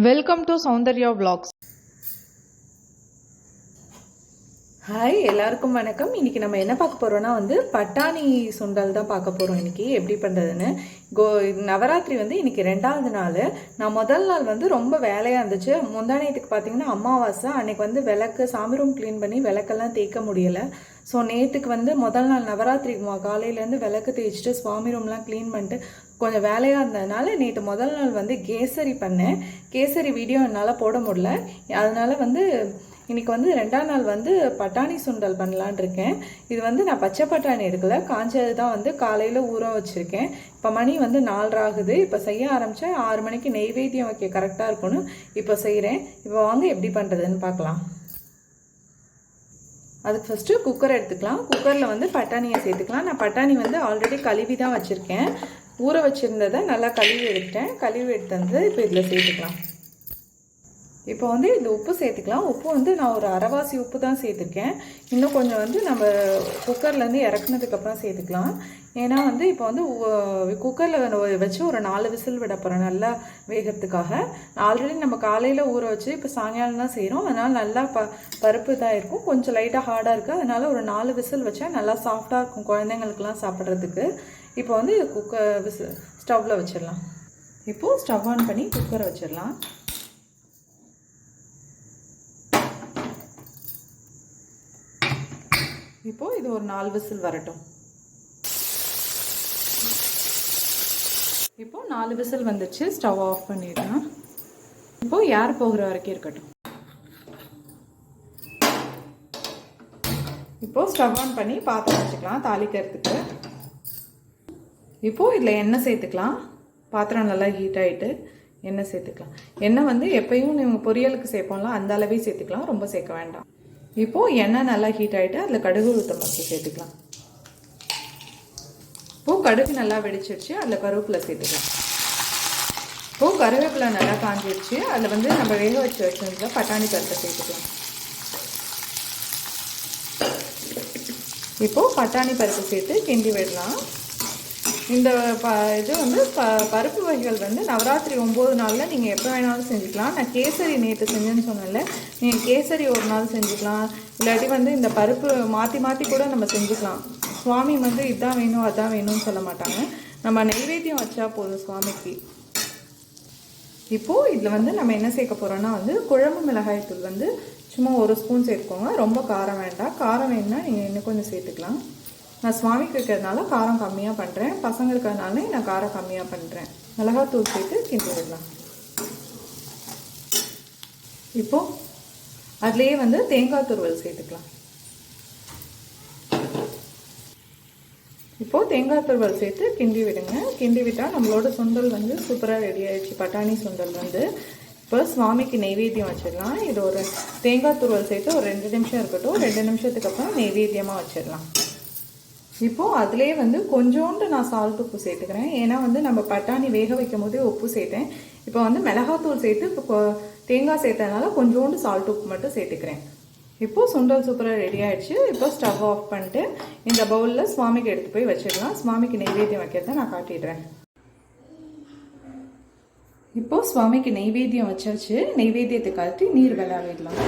Welcome to Soundarya vlogs. Hi எல்லாருக்கும் வணக்கம். இன்னைக்கு நம்ம என்ன பார்க்க போகிறோன்னா வந்து பட்டாணி சுண்டல் தான் பார்க்க போகிறோம் இன்னைக்கு. எப்படி பண்ணுறதுன்னு கோ நவராத்திரி வந்து இன்னைக்கு ரெண்டாவது நாள். நான் முதல் நாள் வந்து ரொம்ப வேலையாக இருந்துச்சு. முந்தானியத்துக்கு பார்த்தீங்கன்னா அமாவாசை. அன்னைக்கு வந்து விளக்கு சாமி ரூம் க்ளீன் பண்ணி விளக்கெல்லாம் தேய்க்க முடியல. ஸோ நேற்றுக்கு வந்து முதல் நாள் நவராத்திரி. காலையிலேருந்து விளக்கு தேய்ச்சிட்டு சுவாமி ரூம்லாம் க்ளீன் பண்ணிட்டு கொஞ்சம் வேலையாக இருந்ததுனால நேற்று முதல் நாள் வந்து கேசரி பண்ணேன். கேசரி வீடியோ என்னால் போட முடியல. அதனால் வந்து இன்றைக்கி வந்து ரெண்டாம் நாள் வந்து பட்டாணி சுண்டல் பண்ணலான் இருக்கேன். இது வந்து நான் பச்சை பட்டாணி எடுக்கல. காஞ்சது தான் வந்து காலையில் ஊற வச்சுருக்கேன். இப்போ மணி வந்து நாலரை ஆகுது. இப்போ செய்ய ஆரம்பித்தேன் ஆறு மணிக்கு நெய்வேத்தியம் வைக்க கரெக்டாக இருக்கும்னு இப்போ செய்கிறேன் இப்போ வாங்க எப்படி பண்ணுறதுன்னு பார்க்கலாம். அதுக்கு ஃபஸ்ட்டு குக்கர் எடுத்துக்கலாம். குக்கரில் வந்து பட்டாணியை சேர்த்துக்கலாம். நான் பட்டாணி வந்து ஆல்ரெடி கழுவி தான் வச்சுருக்கேன். ஊற வச்சுருந்ததை நல்லா கழுவி எடுத்துட்டேன். கழுவி எடுத்து வந்து இப்போ இதில் சேர்த்துக்கலாம். இப்போ வந்து இந்த உப்பு சேர்த்துக்கலாம். உப்பு வந்து நான் ஒரு அரைவாசி உப்பு தான் சேர்த்துருக்கேன். இன்னும் கொஞ்சம் வந்து நம்ம குக்கர்லேருந்து இறக்குனதுக்கப்புறம் சேர்த்துக்கலாம். ஏன்னா வந்து இப்போ வந்து குக்கரில் வச்சு ஒரு நாலு விசில் விட போகிறேன் நல்லா வேகிறதுக்காக. ஆல்ரெடி நம்ம காலையில் ஊற வச்சு இப்போ சாயங்காலம் தான் செய்கிறோம் அதனால் நல்லா ப பருப்பு தான் இருக்கும். கொஞ்சம் லைட்டாக ஹார்டாக இருக்குது அதனால் ஒரு நாலு விசில் வச்சா நல்லா சாஃப்டாக இருக்கும் குழந்தைங்களுக்குலாம் சாப்பிட்றதுக்கு. இப்போ வந்து குக்கர் விசில் ஸ்டவ்வில் வச்சிடலாம். இப்போது ஸ்டவ் ஆன் பண்ணி குக்கரை வச்சிடலாம். இப்போது இது ஒரு நாலு விசில் வரட்டும். இப்போது நாலு விசில் வந்துச்சு ஸ்டவ் ஆஃப் பண்ணிடலாம். இப்போது ஏர் போகிற வரைக்கும் இருக்கட்டும். இப்போது ஸ்டவ் ஆன் பண்ணி பாத்திரம் வச்சுக்கலாம் தாளிக்கிறதுக்கு. இப்போது இதில் எண்ணெய் சேர்த்துக்கலாம். பாத்திரம் நல்லா ஹீட் ஆகிட்டு எண்ணெய் சேர்த்துக்கலாம். எண்ணெய் வந்து எப்பயும் நீங்கள் பொரியலுக்கு சேர்ப்போம்ல அந்த அளவே சேர்த்துக்கலாம். ரொம்ப சேர்க்க வேண்டாம். இப்போது எண்ணெய் நல்லா ஹீட் ஆகிட்டு அதில் கடுகு உளுத்தம் பருப்பு சேர்த்துக்கலாம். இப்போது கடுகு நல்லா வெடிச்சிருச்சு அதில் கருவேப்பிலை சேர்த்துக்கலாம். இப்போது கருவேப்பிலை நல்லா காஞ்சிருச்சு அதில் வந்து நம்ம வேக வச்சு வச்சிருந்த பட்டாணி பருப்பை சேர்த்துக்கலாம். இப்போது பட்டாணி பருப்பு சேர்த்து கிண்டி விடலாம். இந்த ப இது வந்து ப பருப்பு வகைகள் வந்து நவராத்திரி ஒம்பது நாளில் நீங்கள் எப்போ வேணாலும் செஞ்சுக்கலாம். நான் கேசரி நேற்று செஞ்சேன்னு சொன்னேன்ல. நீங்கள் கேசரி ஒரு நாள் செஞ்சுக்கலாம். இல்லாட்டி வந்து இந்த பருப்பு மாற்றி மாற்றி கூட நம்ம செஞ்சுக்கலாம். சுவாமி வந்து இதான் வேணும் அதான் வேணும்னு சொல்ல மாட்டாங்க. நம்ம நைவேத்தியம் வச்சா போதும் சுவாமிக்கு. இப்போது இதில் வந்து நம்ம என்ன சேர்க்க போகிறோம்னா வந்து குழம்பு மிளகாய் தூள் வந்து சும்மா ஒரு ஸ்பூன் சேர்த்துக்கோங்க. ரொம்ப காரம் வேண்டாம். காரம் வேணும்னா நீங்கள் இன்னும் கொஞ்சம் சேர்த்துக்கலாம். நான் சுவாமிக்கு வைக்கிறதுனால காரம் கம்மியாக பண்ணுறேன் பசங்களுக்கு நான் காரம் கம்மியாக பண்ணுறேன் மிளகாத்தூள் சேர்த்து கிண்டி விடலாம். இப்போது அதுலேயே வந்து தேங்காய் துருவல் சேர்த்துக்கலாம். இப்போது தேங்காய் துருவல் சேர்த்து கிண்டி விடுங்க. கிண்டி விட்டால் நம்மளோட சுண்டல் வந்து சூப்பராக ரெடி ஆயிடுச்சு. பட்டாணி சுண்டல் வந்து. இப்போ சுவாமிக்கு நெய்வேத்தியம் வச்சிடலாம். இது ஒரு தேங்காய் துருவல் சேர்த்து ஒரு ரெண்டு நிமிஷம் இருக்கட்டும். ரெண்டு நிமிஷத்துக்கு அப்புறம் நெய்வேத்தியமாக வச்சிடலாம். இப்போது அதிலே வந்து கொஞ்சோண்டு நான் சால்ட் உப்பு சேர்த்துக்கிறேன். ஏன்னா வந்து நம்ம பட்டாணி வேக வைக்கும் போதே உப்பு சேர்த்தேன். இப்போ வந்து மிளகாத்தூள் சேர்த்து இப்போ தேங்காய் சேர்த்ததுனால கொஞ்சோண்டு சால்ட் உப்பு மட்டும் சேர்த்துக்கிறேன். இப்போது சுண்டல் சூப்பராக ரெடி ஆயிடுச்சு. இப்போ ஸ்டவ் ஆஃப் பண்ணிட்டு இந்த பவுலில் சுவாமிக்கு எடுத்து போய் வச்சிடலாம். சுவாமிக்கு நெய்வேத்தியம் வைக்கிறத நான் காட்டிடுறேன். இப்போது சுவாமிக்கு நெய்வேத்தியம் வச்சாச்சு. நெய்வேத்தியத்தை காட்டி நீர் விளையாடிடலாம்.